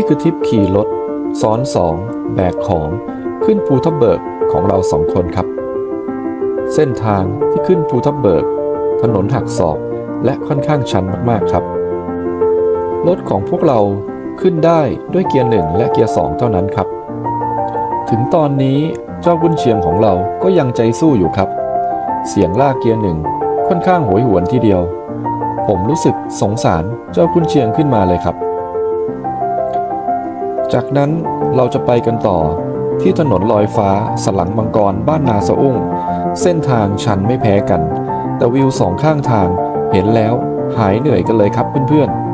นี่คือทริปขี่รถ ซ้อนสองแบกของขึ้นภูทับเบิกของเราสองคนครับ เส้นทางที่ขึ้นภูทับเบิก ถนนหักศอกและค่อนข้างชันมากๆครับ รถของพวกเราขึ้นได้ด้วยเกียร์หนึ่งและเกียร์สองเท่านั้นครับ ถึงตอนนี้เจ้าบุญเชียงของเราก็ยังใจสู้อยู่ครับ เสียงลากเกียร์หนึ่งค่อนข้างโหยหวนทีเดียว ผมรู้สึกสงสารเจ้าคุณเชียงขึ้นมาเลยครับ จากนั้นเราจะไปกันต่อที่ถนนลอยฟ้าสลังมังกรบ้านนาสะอุ้ง เส้นทางชันไม่แพ้กัน แต่วิวสองข้างทางเห็นแล้วหายเหนื่อยกันเลยครับเพื่อนๆ